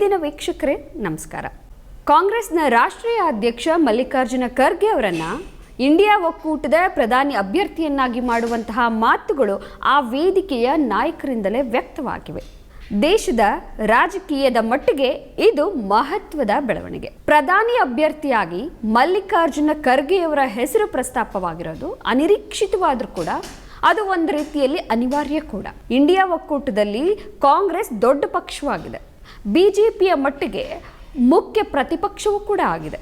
ದಿನ ವೀಕ್ಷಕರೇ, ನಮಸ್ಕಾರ. ಕಾಂಗ್ರೆಸ್ನ ರಾಷ್ಟ್ರೀಯ ಅಧ್ಯಕ್ಷ ಮಲ್ಲಿಕಾರ್ಜುನ ಖರ್ಗೆ ಅವರನ್ನ ಇಂಡಿಯಾ ಒಕ್ಕೂಟದ ಪ್ರಧಾನಿ ಅಭ್ಯರ್ಥಿಯನ್ನಾಗಿ ಮಾಡುವಂತಹ ಮಾತುಗಳು ಆ ವೇದಿಕೆಯ ನಾಯಕರಿಂದಲೇ ವ್ಯಕ್ತವಾಗಿವೆ. ದೇಶದ ರಾಜಕೀಯದ ಮಟ್ಟಿಗೆ ಇದು ಮಹತ್ವದ ಬೆಳವಣಿಗೆ. ಪ್ರಧಾನಿ ಅಭ್ಯರ್ಥಿಯಾಗಿ ಮಲ್ಲಿಕಾರ್ಜುನ ಖರ್ಗೆಯವರ ಹೆಸರು ಪ್ರಸ್ತಾಪವಾಗಿರೋದು ಅನಿರೀಕ್ಷಿತವಾದರೂ ಕೂಡ ಅದು ಒಂದು ರೀತಿಯಲ್ಲಿ ಅನಿವಾರ್ಯ ಕೂಡ. ಇಂಡಿಯಾ ಒಕ್ಕೂಟದಲ್ಲಿ ಕಾಂಗ್ರೆಸ್ ದೊಡ್ಡ ಪಕ್ಷವಾಗಿದೆ. ಬಿಜೆಪಿಯ ಮಟ್ಟಿಗೆ ಮುಖ್ಯ ಪ್ರತಿಪಕ್ಷವೂ ಕೂಡ ಆಗಿದೆ.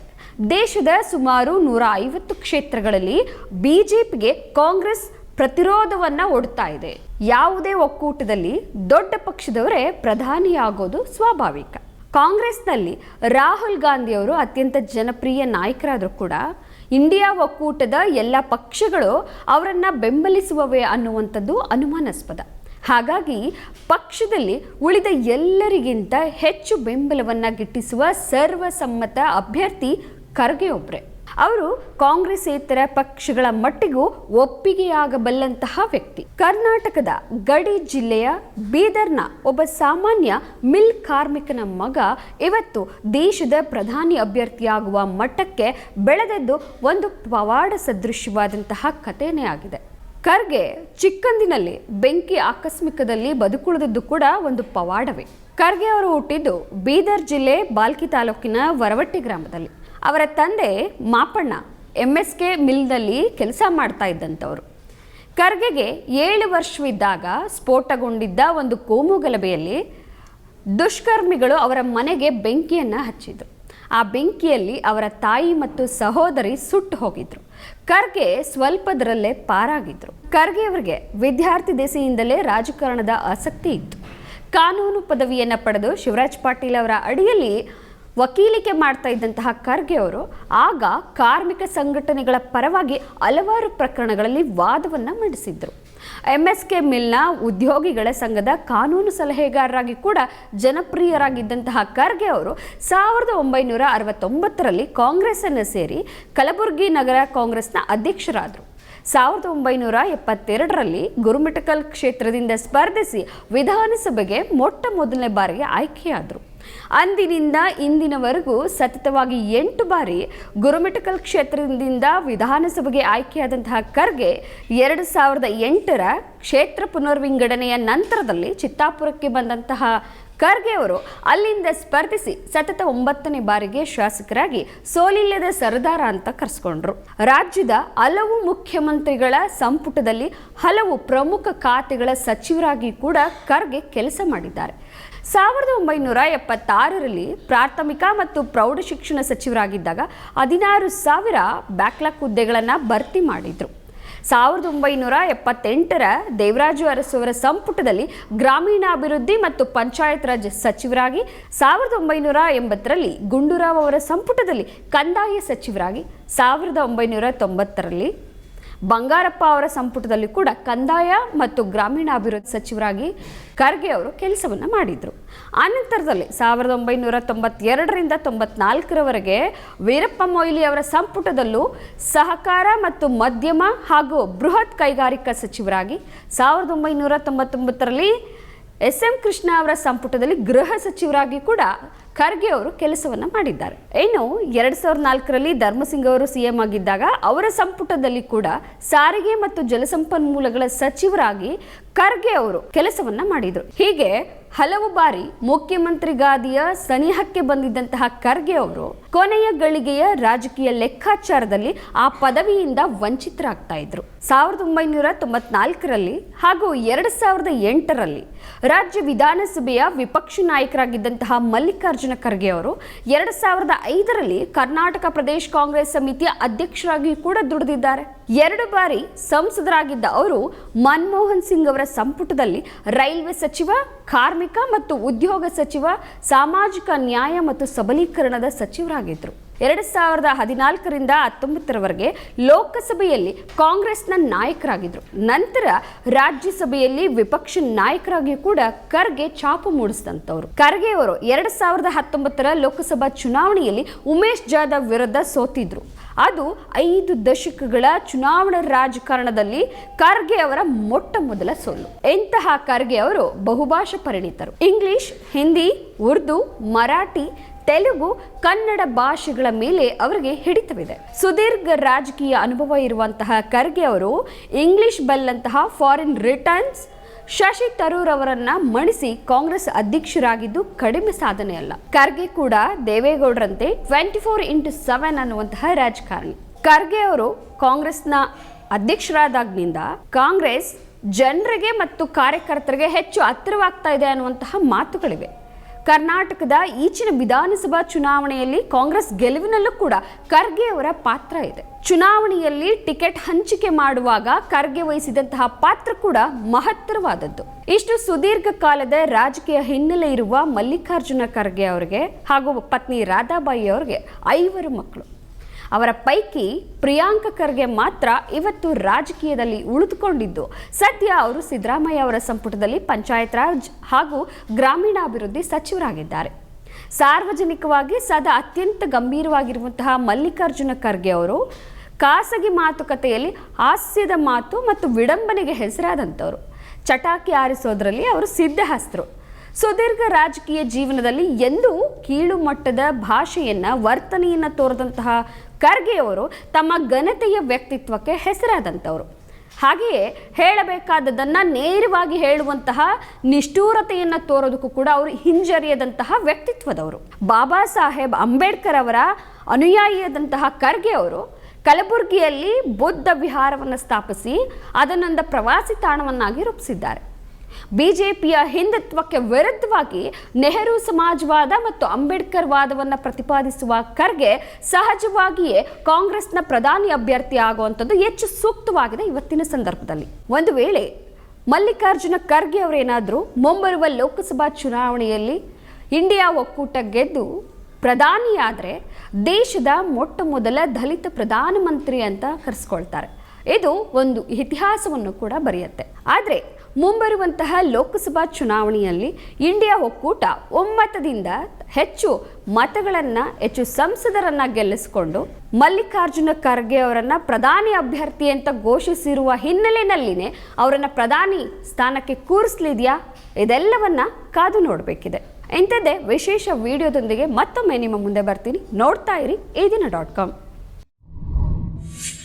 ದೇಶದ ಸುಮಾರು ನೂರ ಐವತ್ತು ಕ್ಷೇತ್ರಗಳಲ್ಲಿ ಬಿಜೆಪಿಗೆ ಕಾಂಗ್ರೆಸ್ ಪ್ರತಿರೋಧವನ್ನ ಒಡ್ತಾ ಇದೆ. ಯಾವುದೇ ಒಕ್ಕೂಟದಲ್ಲಿ ದೊಡ್ಡ ಪಕ್ಷದವರೇ ಪ್ರಧಾನಿಯಾಗೋದು ಸ್ವಾಭಾವಿಕ. ಕಾಂಗ್ರೆಸ್ನಲ್ಲಿ ರಾಹುಲ್ ಗಾಂಧಿಯವರು ಅತ್ಯಂತ ಜನಪ್ರಿಯ ನಾಯಕರಾದರೂ ಕೂಡ ಇಂಡಿಯಾ ಒಕ್ಕೂಟದ ಎಲ್ಲ ಪಕ್ಷಗಳು ಅವರನ್ನು ಬೆಂಬಲಿಸುವವೇ ಅನ್ನುವಂಥದ್ದು ಅನುಮಾನಾಸ್ಪದ. ಹಾಗಾಗಿ ಪಕ್ಷದಲ್ಲಿ ಉಳಿದ ಎಲ್ಲರಿಗಿಂತ ಹೆಚ್ಚು ಬೆಂಬಲವನ್ನು ಗಿಟ್ಟಿಸುವ ಸರ್ವಸಮ್ಮತ ಅಭ್ಯರ್ಥಿ ಖರ್ಗೆ ಒಬ್ಬರೇ ಅವರು ಕಾಂಗ್ರೆಸ್ಸೇತರ ಪಕ್ಷಗಳ ಮಟ್ಟಿಗೂ ಒಪ್ಪಿಗೆಯಾಗಬಲ್ಲಂತಹ ವ್ಯಕ್ತಿ. ಕರ್ನಾಟಕದ ಗಡಿ ಜಿಲ್ಲೆಯ ಬೀದರ್ನ ಒಬ್ಬ ಸಾಮಾನ್ಯ ಮಿಲ್ ಕಾರ್ಮಿಕನ ಮಗ ಇವತ್ತು ದೇಶದ ಪ್ರಧಾನಿ ಅಭ್ಯರ್ಥಿಯಾಗುವ ಮಟ್ಟಕ್ಕೆ ಬೆಳೆದದ್ದು ಒಂದು ಪವಾಡ ಸದೃಶ್ಯವಾದಂತಹ ಕಥೆನೇ ಆಗಿದೆ. ಖರ್ಗೆ ಚಿಕ್ಕಂದಿನಲ್ಲಿ ಬೆಂಕಿ ಆಕಸ್ಮಿಕದಲ್ಲಿ ಬದುಕುಳಿದದ್ದು ಕೂಡ ಒಂದು ಪವಾಡವೇ. ಖರ್ಗೆ ಅವರು ಹುಟ್ಟಿದ್ದು ಬೀದರ್ ಜಿಲ್ಲೆ ಬಾಲ್ಕಿ ತಾಲೂಕಿನ ವರವಟ್ಟಿ ಗ್ರಾಮದಲ್ಲಿ. ಅವರ ತಂದೆ ಮಾಪಣ್ಣ ಎಂ ಎಸ್ ಕೆ ಮಿಲ್ನಲ್ಲಿ ಕೆಲಸ ಮಾಡ್ತಾ ಇದ್ದಂಥವರು. ಖರ್ಗೆಗೆ ಏಳು ವರ್ಷವಿದ್ದಾಗ ಸ್ಫೋಟಗೊಂಡಿದ್ದ ಒಂದು ಕೋಮು ಗಲಭೆಯಲ್ಲಿ ದುಷ್ಕರ್ಮಿಗಳು ಅವರ ಮನೆಗೆ ಬೆಂಕಿಯನ್ನು ಹಚ್ಚಿದ್ರು. ಆ ಬೆಂಕಿಯಲ್ಲಿ ಅವರ ತಾಯಿ ಮತ್ತು ಸಹೋದರಿ ಸುಟ್ಟು ಹೋಗಿದ್ರು. ಖರ್ಗೆ ಸ್ವಲ್ಪದರಲ್ಲೇ ಪಾರಾಗಿದ್ರು. ಖರ್ಗೆ ಅವರಿಗೆ ವಿದ್ಯಾರ್ಥಿ ದೆಸೆಯಿಂದಲೇ ರಾಜಕಾರಣದ ಆಸಕ್ತಿ ಇತ್ತು. ಕಾನೂನು ಪದವಿಯನ್ನು ಪಡೆದು ಶಿವರಾಜ್ ಪಾಟೀಲ್ ಅವರ ಅಡಿಯಲ್ಲಿ ವಕೀಲಿಕೆ ಮಾಡ್ತಾ ಇದ್ದಂತಹ ಖರ್ಗೆ ಅವರು ಆಗ ಕಾರ್ಮಿಕ ಸಂಘಟನೆಗಳ ಪರವಾಗಿ ಹಲವಾರು ಪ್ರಕರಣಗಳಲ್ಲಿ ವಾದವನ್ನು ಮಂಡಿಸಿದ್ರು. ಎಂ ಎಸ್ ಕೆ ಮಿಲ್ನ ಉದ್ಯೋಗಿಗಳ ಸಂಘದ ಕಾನೂನು ಸಲಹೆಗಾರರಾಗಿ ಕೂಡ ಜನಪ್ರಿಯರಾಗಿದ್ದಂತಹ ಖರ್ಗೆ ಅವರು ಸಾವಿರದ ಒಂಬೈನೂರ ಅರವತ್ತೊಂಬತ್ತರಲ್ಲಿ ಕಾಂಗ್ರೆಸ್ಸನ್ನು ಸೇರಿ ಕಲಬುರಗಿ ನಗರ ಕಾಂಗ್ರೆಸ್ನ ಅಧ್ಯಕ್ಷರಾದರು. ಸಾವಿರದ ಒಂಬೈನೂರ ಎಪ್ಪತ್ತೆರಡರಲ್ಲಿ ಗುರುಮಿಟಕಲ್ ಕ್ಷೇತ್ರದಿಂದ ಸ್ಪರ್ಧಿಸಿ ವಿಧಾನಸಭೆಗೆ ಮೊಟ್ಟ ಮೊದಲನೇ ಬಾರಿಗೆ ಆಯ್ಕೆಯಾದರು. ಅಂದಿನಿಂದ ಇಂದಿನವರೆಗೂ ಸತತವಾಗಿ ಎಂಟು ಬಾರಿ ಗುರುಮಿಟಕಲ್ ಕ್ಷೇತ್ರದಿಂದ ವಿಧಾನಸಭೆಗೆ ಆಯ್ಕೆಯಾದಂತಹ ಖರ್ಗೆ ಎರಡು ಸಾವಿರದ ಎಂಟರ ಕ್ಷೇತ್ರ ಪುನರ್ವಿಂಗಡಣೆಯ ನಂತರದಲ್ಲಿ ಚಿತ್ತಾಪುರಕ್ಕೆ ಬಂದಂತಹ ಖರ್ಗೆ ಅವರು ಅಲ್ಲಿಂದ ಸ್ಪರ್ಧಿಸಿ ಸತತ ಒಂಬತ್ತನೇ ಬಾರಿಗೆ ಶಾಸಕರಾಗಿ ಸೋಲಿಲ್ಲದ ಸರದಾರ ಅಂತ ಕರೆಸ್ಕೊಂಡ್ರು. ರಾಜ್ಯದ ಹಲವು ಮುಖ್ಯಮಂತ್ರಿಗಳ ಸಂಪುಟದಲ್ಲಿ ಹಲವು ಪ್ರಮುಖ ಖಾತೆಗಳ ಸಚಿವರಾಗಿ ಕೂಡ ಖರ್ಗೆ ಕೆಲಸ ಮಾಡಿದ್ದಾರೆ. ಸಾವಿರದ ಒಂಬೈನೂರ ಎಪ್ಪತ್ತಾರರಲ್ಲಿ ಪ್ರಾಥಮಿಕ ಮತ್ತು ಪ್ರೌಢಶಿಕ್ಷಣ ಸಚಿವರಾಗಿದ್ದಾಗ ಹದಿನಾರು ಸಾವಿರ ಬ್ಯಾಕ್ಲಾಕ್ ಹುದ್ದೆಗಳನ್ನು ಭರ್ತಿ ಮಾಡಿದರು. ಸಾವಿರದ ಒಂಬೈನೂರ ಎಪ್ಪತ್ತೆಂಟರ ದೇವರಾಜು ಅರಸು ಸಂಪುಟದಲ್ಲಿ ಗ್ರಾಮೀಣಾಭಿವೃದ್ಧಿ ಮತ್ತು ಪಂಚಾಯತ್ ರಾಜ್ ಸಚಿವರಾಗಿ, ಸಾವಿರದ ಒಂಬೈನೂರ ಎಂಬತ್ತರಲ್ಲಿ ಗುಂಡೂರಾವ್ ಅವರ ಸಂಪುಟದಲ್ಲಿ ಕಂದಾಯ ಸಚಿವರಾಗಿ, ಸಾವಿರದ ಒಂಬೈನೂರ ತೊಂಬತ್ತರಲ್ಲಿ ಬಂಗಾರಪ್ಪ ಅವರ ಸಂಪುಟದಲ್ಲಿ ಕೂಡ ಕಂದಾಯ ಮತ್ತು ಗ್ರಾಮೀಣಾಭಿವೃದ್ಧಿ ಸಚಿವರಾಗಿ ಖರ್ಗೆ ಅವರು ಕೆಲಸವನ್ನು ಮಾಡಿದರು. ಆನಂತರದಲ್ಲಿ ಸಾವಿರದ ಒಂಬೈನೂರ ತೊಂಬತ್ತೆರಡರಿಂದ ತೊಂಬತ್ನಾಲ್ಕರವರೆಗೆ ವೀರಪ್ಪ ಮೊಯ್ಲಿ ಅವರ ಸಂಪುಟದಲ್ಲೂ ಸಹಕಾರ ಮತ್ತು ಮಧ್ಯಮ ಹಾಗೂ ಬೃಹತ್ ಕೈಗಾರಿಕಾ ಸಚಿವರಾಗಿ ಸಾವಿರದ ಒಂಬೈನೂರ ತೊಂಬತ್ತೊಂಬತ್ತರಲ್ಲಿ ಎಸ್ ಎಂ ಕೃಷ್ಣ ಅವರ ಸಂಪುಟದಲ್ಲಿ ಗೃಹ ಸಚಿವರಾಗಿ ಕೂಡ ಖರ್ಗೆ ಅವರು ಕೆಲಸವನ್ನು ಮಾಡಿದ್ದಾರೆ. ಇನ್ನು ಎರಡ್ ಸಾವಿರದ ನಾಲ್ಕರಲ್ಲಿ ಧರ್ಮಸಿಂಗ್ ಅವರು ಸಿಎಂ ಆಗಿದ್ದಾಗ ಅವರ ಸಂಪುಟದಲ್ಲಿ ಕೂಡ ಸಾರಿಗೆ ಮತ್ತು ಜಲಸಂಪನ್ಮೂಲಗಳ ಸಚಿವರಾಗಿ ಖರ್ಗೆ ಅವರು ಕೆಲಸವನ್ನ ಮಾಡಿದರು. ಹೀಗೆ ಹಲವು ಬಾರಿ ಮುಖ್ಯಮಂತ್ರಿ ಗಾದಿಯ ಸನಿಹಕ್ಕೆ ಬಂದಿದ್ದಂತಹ ಖರ್ಗೆ ಅವರು ಕೊನೆಯ ಗಳಿಗೆಯ ರಾಜಕೀಯ ಲೆಕ್ಕಾಚಾರದಲ್ಲಿ ಆ ಪದವಿಯಿಂದ ವಂಚಿತರಾಗ್ತಾ ಇದ್ರು. ಸಾವಿರದ ಒಂಬೈನೂರ ತೊಂಬತ್ನಾಲ್ಕರಲ್ಲಿ ಹಾಗೂ ಎರಡ್ ಸಾವಿರದ ಎಂಟರಲ್ಲಿ ರಾಜ್ಯ ವಿಧಾನಸಭೆಯ ವಿಪಕ್ಷ ನಾಯಕರಾಗಿದ್ದಂತಹ ಮಲ್ಲಿಕಾರ್ಜುನ ಖರ್ಗೆ ಅವರು ಎರಡ್ ಸಾವಿರದ ಐದರಲ್ಲಿ ಕರ್ನಾಟಕ ಪ್ರದೇಶ ಕಾಂಗ್ರೆಸ್ ಸಮಿತಿಯ ಅಧ್ಯಕ್ಷರಾಗಿ ಕೂಡ ದುಡಿದಿದ್ದಾರೆ. ಎರಡು ಬಾರಿ ಸಂಸದರಾಗಿದ್ದ ಅವರು ಮನಮೋಹನ್ ಸಿಂಗ್ ಅವರ ಸಂಪುಟದಲ್ಲಿ ರೈಲ್ವೆ ಸಚಿವ, ಕಾರ್ಮಿಕ ಮತ್ತು ಉದ್ಯೋಗ ಸಚಿವ, ಸಾಮಾಜಿಕ ನ್ಯಾಯ ಮತ್ತು ಸಬಲೀಕರಣದ ಸಚಿವರಾಗಿದ್ದರು ಎರಡು ಸಾವಿರದ ಹದಿನಾಲ್ಕರಿಂದ ಹತ್ತೊಂಬತ್ತರವರೆಗೆ ಲೋಕಸಭೆಯಲ್ಲಿ ಕಾಂಗ್ರೆಸ್ನ ನಾಯಕರಾಗಿದ್ದರು ನಂತರ ರಾಜ್ಯಸಭೆಯಲ್ಲಿ ವಿಪಕ್ಷ ನಾಯಕರಾಗಿ ಕೂಡ ಖರ್ಗೆ ಛಾಪು ಮೂಡಿಸಿದಂಥವ್ರು. ಖರ್ಗೆ ಅವರು ಎರಡು ಸಾವಿರದ ಹತ್ತೊಂಬತ್ತರ ಲೋಕಸಭಾ ಚುನಾವಣೆಯಲ್ಲಿ ಉಮೇಶ್ ಜಾಧವ್ ವಿರುದ್ಧ ಸೋತಿದ್ರು. ಅದು ಐದು ದಶಕಗಳ ಚುನಾವಣಾ ರಾಜಕಾರಣದಲ್ಲಿ ಖರ್ಗೆ ಅವರ ಮೊಟ್ಟ ಮೊದಲ ಸೋಲು ಇಂತಹ ಖರ್ಗೆ ಅವರು ಬಹುಭಾಷಾ ಪರಿಣಿತರು. ಇಂಗ್ಲಿಷ್, ಹಿಂದಿ, ಉರ್ದು, ಮರಾಠಿ ತೆಲುಗು ಕನ್ನಡ ಭಾಷೆಗಳ ಮೇಲೆ ಅವರಿಗೆ ಹಿಡಿತವಿದೆ. ಸುದೀರ್ಘ ರಾಜಕೀಯ ಅನುಭವ ಇರುವಂತಹ ಖರ್ಗೆ ಅವರು ಇಂಗ್ಲಿಷ್ ಬಲ್ಲಂತಹ ಫಾರಿನ್ ರಿಟರ್ನ್ಸ್ ಶಶಿ ತರೂರ್ ಅವರನ್ನ ಮಣಿಸಿ ಕಾಂಗ್ರೆಸ್ ಅಧ್ಯಕ್ಷರಾಗಿದ್ದು ಕಡಿಮೆ ಸಾಧನೆ ಅಲ್ಲ. ಖರ್ಗೆ ಕೂಡ ದೇವೇಗೌಡರಂತೆ ಟ್ವೆಂಟಿ ಫೋರ್ ಇಂಟು ಸೆವೆನ್ ಅನ್ನುವಂತಹ ರಾಜಕಾರಣಿ. ಖರ್ಗೆ ಅವರು ಕಾಂಗ್ರೆಸ್ನ ಅಧ್ಯಕ್ಷರಾದಾಗ್ನಿಂದ ಕಾಂಗ್ರೆಸ್ ಜನರಿಗೆ ಮತ್ತು ಕಾರ್ಯಕರ್ತರಿಗೆ ಹೆಚ್ಚು ಹತ್ತಿರವಾಗ್ತಾ ಇದೆ ಅನ್ನುವಂತಹ ಮಾತುಗಳಿವೆ. ಕರ್ನಾಟಕದ ಈಚಿನ ವಿಧಾನಸಭಾ ಚುನಾವಣೆಯಲ್ಲಿ ಕಾಂಗ್ರೆಸ್ ಗೆಲುವಿನಲ್ಲೂ ಕೂಡ ಖರ್ಗೆ ಅವರ ಪಾತ್ರ ಇದೆ. ಚುನಾವಣೆಯಲ್ಲಿ ಟಿಕೆಟ್ ಹಂಚಿಕೆ ಮಾಡುವಾಗ ಖರ್ಗೆ ವಹಿಸಿದಂತಹ ಪಾತ್ರ ಕೂಡ ಮಹತ್ತರವಾದದ್ದು. ಇಷ್ಟು ಸುದೀರ್ಘ ಕಾಲದ ರಾಜಕೀಯ ಹಿನ್ನೆಲೆ ಇರುವ ಮಲ್ಲಿಕಾರ್ಜುನ ಖರ್ಗೆ ಅವರಿಗೆ ಹಾಗೂ ಪತ್ನಿ ರಾಧಾಬಾಯಿ ಅವರಿಗೆ ಐವರು ಮಕ್ಕಳು. ಅವರ ಪೈಕಿ ಪ್ರಿಯಾಂಕ ಖರ್ಗೆ ಮಾತ್ರ ಇವತ್ತು ರಾಜಕೀಯದಲ್ಲಿ ಉಳಿದುಕೊಂಡಿದ್ದು. ಸದ್ಯ ಅವರು ಸಿದ್ದರಾಮಯ್ಯ ಅವರ ಸಂಪುಟದಲ್ಲಿ ಪಂಚಾಯತ್ ರಾಜ್ ಹಾಗೂ ಗ್ರಾಮೀಣಾಭಿವೃದ್ಧಿ ಸಚಿವರಾಗಿದ್ದಾರೆ. ಸಾರ್ವಜನಿಕವಾಗಿ ಸದಾ ಅತ್ಯಂತ ಗಂಭೀರವಾಗಿರುವಂತಹ ಮಲ್ಲಿಕಾರ್ಜುನ ಖರ್ಗೆ ಅವರು ಖಾಸಗಿ ಮಾತುಕತೆಯಲ್ಲಿ ಹಾಸ್ಯದ ಮಾತು ಮತ್ತು ವಿಡಂಬನೆಗೆ ಹೆಸರಾದಂಥವರು. ಚಟಾಕಿ ಆರಿಸೋದ್ರಲ್ಲಿ ಅವರು ಸಿದ್ಧಹಸ್ತರು. ಸುದೀರ್ಘ ರಾಜಕೀಯ ಜೀವನದಲ್ಲಿ ಎಂದೂ ಕೀಳು ಮಟ್ಟದ ಭಾಷೆಯನ್ನ, ವರ್ತನೆಯನ್ನ ತೋರದಂತಹ ಖರ್ಗೆಯವರು ತಮ್ಮ ಘನತೆಯ ವ್ಯಕ್ತಿತ್ವಕ್ಕೆ ಹೆಸರಾದಂಥವರು ಹಾಗೆಯೇ ಹೇಳಬೇಕಾದದನ್ನ ನೇರವಾಗಿ ಹೇಳುವಂತಹ ನಿಷ್ಠೂರತೆಯನ್ನು ತೋರೋದಕ್ಕೂ ಕೂಡ ಅವರು ಹಿಂಜರಿಯದಂತಹ ವ್ಯಕ್ತಿತ್ವದವರು. ಬಾಬಾ ಸಾಹೇಬ್ ಅಂಬೇಡ್ಕರ್ ಅವರ ಅನುಯಾಯಿಯಾದಂತಹ ಖರ್ಗೆ ಅವರು ಕಲಬುರಗಿಯಲ್ಲಿ ಬುದ್ಧ ವಿಹಾರವನ್ನು ಸ್ಥಾಪಿಸಿ ಅದನ್ನೊಂದು ಪ್ರವಾಸಿ ತಾಣವನ್ನಾಗಿ ರೂಪಿಸಿದ್ದಾರೆ. ಬಿಜೆಪಿಯ ಹಿಂದುತ್ವಕ್ಕೆ ವಿರುದ್ಧವಾಗಿ ನೆಹರು ಸಮಾಜವಾದ ಮತ್ತು ಅಂಬೇಡ್ಕರ್ ವಾದವನ್ನು ಪ್ರತಿಪಾದಿಸುವ ಖರ್ಗೆ ಸಹಜವಾಗಿಯೇ ಕಾಂಗ್ರೆಸ್ನ ಪ್ರಧಾನಿ ಅಭ್ಯರ್ಥಿ ಆಗುವಂಥದ್ದು ಹೆಚ್ಚು ಸೂಕ್ತವಾಗಿದೆ ಇವತ್ತಿನ ಸಂದರ್ಭದಲ್ಲಿ. ಒಂದು ವೇಳೆ ಮಲ್ಲಿಕಾರ್ಜುನ ಖರ್ಗೆ ಅವರೇನಾದರೂ ಮುಂಬರುವ ಲೋಕಸಭಾ ಚುನಾವಣೆಯಲ್ಲಿ ಇಂಡಿಯಾ ಒಕ್ಕೂಟ ಗೆದ್ದು ಪ್ರಧಾನಿಯಾದರೆ ದೇಶದ ಮೊಟ್ಟ ಮೊದಲ ದಲಿತ ಪ್ರಧಾನಮಂತ್ರಿ ಅಂತ ಕರೆಸ್ಕೊಳ್ತಾರೆ. ಇದು ಒಂದು ಇತಿಹಾಸವನ್ನು ಕೂಡ ಬರೆಯುತ್ತೆ. ಆದರೆ ಮುಂಬರುವಂತಹ ಲೋಕಸಭಾ ಚುನಾವಣೆಯಲ್ಲಿ ಇಂಡಿಯಾ ಒಕ್ಕೂಟ ಒಮ್ಮತದಿಂದ ಹೆಚ್ಚು ಮತಗಳನ್ನು, ಹೆಚ್ಚು ಸಂಸದರನ್ನ ಗೆಲ್ಲಿಸಿಕೊಂಡು ಮಲ್ಲಿಕಾರ್ಜುನ ಖರ್ಗೆ ಅವರನ್ನು ಪ್ರಧಾನಿ ಅಭ್ಯರ್ಥಿ ಅಂತ ಘೋಷಿಸಿರುವ ಹಿನ್ನೆಲೆಯಲ್ಲಿನೇ ಅವರನ್ನು ಪ್ರಧಾನಿ ಸ್ಥಾನಕ್ಕೆ ಕೂರಿಸ್ಲಿದೆಯಾ? ಇದೆಲ್ಲವನ್ನ ಕಾದು ನೋಡಬೇಕಿದೆ. ಇಂಥದ್ದೇ ವಿಶೇಷ ವಿಡಿಯೋದೊಂದಿಗೆ ಮತ್ತೊಮ್ಮೆ ನಿಮ್ಮ ಮುಂದೆ ಬರ್ತೀನಿ. ನೋಡ್ತಾ ಇರಿ, ಈ ಡಾಟ್ ಕಾಮ್.